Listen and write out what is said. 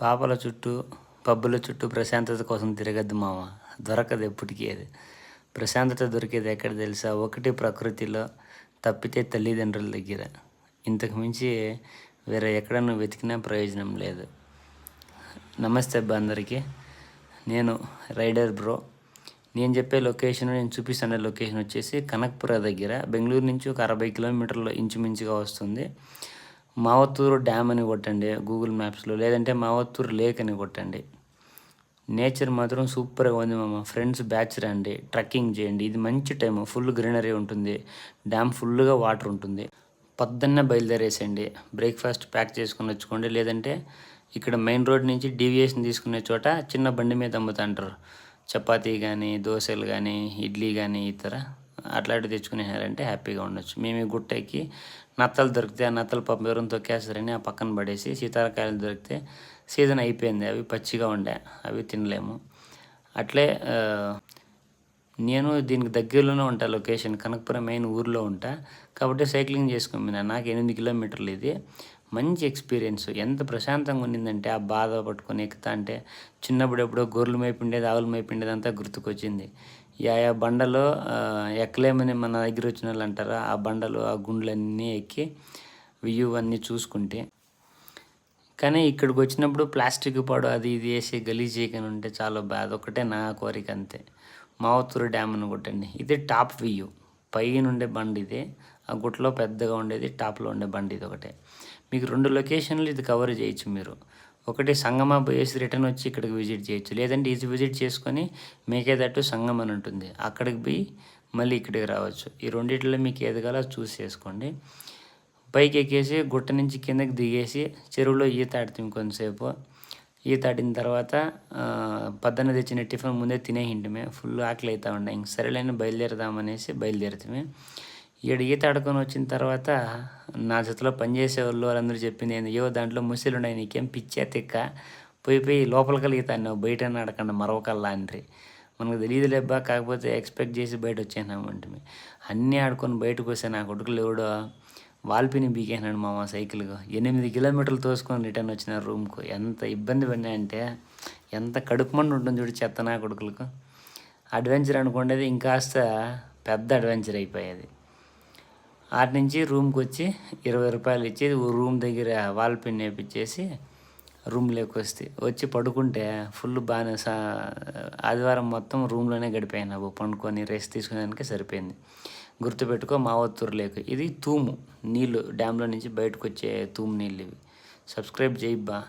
పాపల చుట్టూ పబ్బుల చుట్టూ ప్రశాంతత కోసం తిరగద్దు మామ. దొరకదు ఎప్పటికీ అది. ప్రశాంతత దొరికేది ఎక్కడ తెలుసా? ఒకటి ప్రకృతిలో తప్పితే తల్లిదండ్రుల దగ్గర. ఇంతకు మించి వేరే ఎక్కడ నువ్వు వెతికినా ప్రయోజనం లేదు. నమస్తే అబ్బా అందరికీ. నేను రైడర్ బ్రో. నేను చెప్పే లొకేషన్ నేను చూపిస్తున్న లొకేషన్ వచ్చేసి కనక్పుర దగ్గర. బెంగళూరు నుంచి ఒక అరవై కిలోమీటర్లు ఇంచుమించుగా వస్తుంది. మావత్తూరు డ్యామ్ అని కొట్టండి గూగుల్ మ్యాప్స్లో లేదంటే మావత్తూరు లేక్ అని కొట్టండి. నేచర్ మాత్రం సూపర్గా ఉంది మామ. ఫ్రెండ్స్ బ్యాచ్ రండి ట్రెక్కింగ్ చేయండి. ఇది మంచి టైం ఫుల్ గ్రీనరీ ఉంటుంది. డ్యామ్ ఫుల్గా వాటర్ ఉంటుంది. పొద్దున్నే బయలుదేరేసండి బ్రేక్ఫాస్ట్ ప్యాక్ చేసుకుని వచ్చుకోండి. లేదంటే ఇక్కడ మెయిన్ రోడ్ నుంచి డీవియేషన్ తీసుకునే చోట చిన్న బండి మీద అమ్ముతుంటారు. చపాతీ కానీ దోశలు కానీ ఇడ్లీ కానీ ఇతర అట్లాంటివి తెచ్చుకునేసారంటే హ్యాపీగా ఉండొచ్చు. మేము ఈ గుట్టెక్కి నత్తలు దొరికితే ఆ నత్తలు పాపం ఎవరైనా తొక్కేస్తారని ఆ పక్కన పడేసి సీతారకాయలు దొరికితే సీజన్ అయిపోయింది. అవి పచ్చిగా ఉండే అవి తినలేము. అట్లే నేను దీనికి దగ్గరలోనే ఉంటా లొకేషన్. కనకపురం మెయిన్ ఊర్లో ఉంటా. కాబట్టి సైక్లింగ్ చేసుకుని నాకు ఎనిమిది కిలోమీటర్లు ఇది. మంచి ఎక్స్పీరియన్స్. ఎంత ప్రశాంతంగా ఉండిందంటే ఆ బాధ పట్టుకొని ఎక్కుతా అంటే చిన్నప్పుడు ఎప్పుడో గొర్రెలు మేపిండేది ఆవులు మేపిండేది అంతా గుర్తుకొచ్చింది. ఆయా బండలు బండలో ఎక్కలేమని మన దగ్గర వచ్చిన వాళ్ళు అంటారా? ఆ బండలు ఆ గుండ్లన్నీ ఎక్కి వ్యూ అన్నీ చూసుకుంటే. కానీ ఇక్కడికి వచ్చినప్పుడు ప్లాస్టిక్ పాడు అది ఇది వేసి గలీజ్ చేయకుండా ఉంటే చాలా బాధ ఒకటే నా కోరిక అంతే. మావతూరు డ్యామ్ అని కొట్టండి. ఇది టాప్ వ్యూ పైన ఉండే బండి ఇది. ఆ గుట్టలో పెద్దగా ఉండేది టాప్లో ఉండే బండి ఇది ఒకటే మీకు రెండు లొకేషన్లు ఇది కవర్ చేయొచ్చు మీరు. ఒకటి సంగమ పోయేసి రిటర్న్ వచ్చి ఇక్కడికి విజిట్ చేయొచ్చు. లేదంటే ఇది విజిట్ చేసుకొని మీకేదట్టు సంగం అని ఉంటుంది. అక్కడికి పోయి మళ్ళీ ఇక్కడికి రావచ్చు. ఈ రెండిట్లో మీకు ఏది కావాలో చూస్ చేసుకోండి. పైకి ఎక్కేసి గుట్ట నుంచి కిందకి దిగేసి చెరువులో ఈత ఆడుతాం కొంతసేపు. ఈత ఆడిన తర్వాత పద్దన పొద్దున్న తెచ్చిన టిఫిన్ ముందే తినేహింటమే ఫుల్ ఆకలి అవుతా ఉండే. ఇంక సరేలేని బయలుదేరదామనేసి బయలుదేరుతామే. ఈడ ఈత ఆడుకొని వచ్చిన తర్వాత నా జతలో పనిచేసే వాళ్ళు వాళ్ళందరూ చెప్పింది ఏంది అయ్యో దాంట్లో ముసలు ఉన్నాయి నీకేం పిచ్చే తిక్క. పోయి పోయి లోపలికి ఈత అన్నావు బయట ఆడకుండా మరొకల్లా అండ్రి మనకు తెలియదు లేబ్బా కాకపోతే ఎక్స్పెక్ట్ చేసి బయట వచ్చేసినామంటే అన్నీ ఆడుకొని బయటకు వస్తే నా కొడుకులు ఎవడో వాల్పిని బీకేసినాడు మామ సైకిల్గా ఎనిమిది కిలోమీటర్లు తోసుకొని రిటర్న్ వచ్చిన రూమ్కు. ఎంత ఇబ్బంది పడినా అంటే ఎంత కడుపు మండి ఉంటుంది చూడు చెత్త నా కొడుకులకు. అడ్వెంచర్ అనుకునేది ఇంకాస్త పెద్ద అడ్వెంచర్ అయిపోయేది. ఆటి నుంచి రూమ్కి వచ్చి ఇరవై రూపాయలు ఇచ్చి రూమ్ దగ్గర వాల్ పిన్ వేపించేసి రూమ్లోకి వస్తే వచ్చి పడుకుంటే ఫుల్ బాగానే సా ఆదివారం మొత్తం రూమ్లోనే గడిపాను అబ్బో పండుకొని రెస్ట్ తీసుకునేదానికి సరిపోయింది. గుర్తుపెట్టుకో మావత్తూరు లేక్. ఇది తూము. నీళ్ళు డ్యామ్లో నుంచి బయటకు వచ్చే తూము నీళ్ళు ఇవి. సబ్స్క్రైబ్ చేయిబ్బా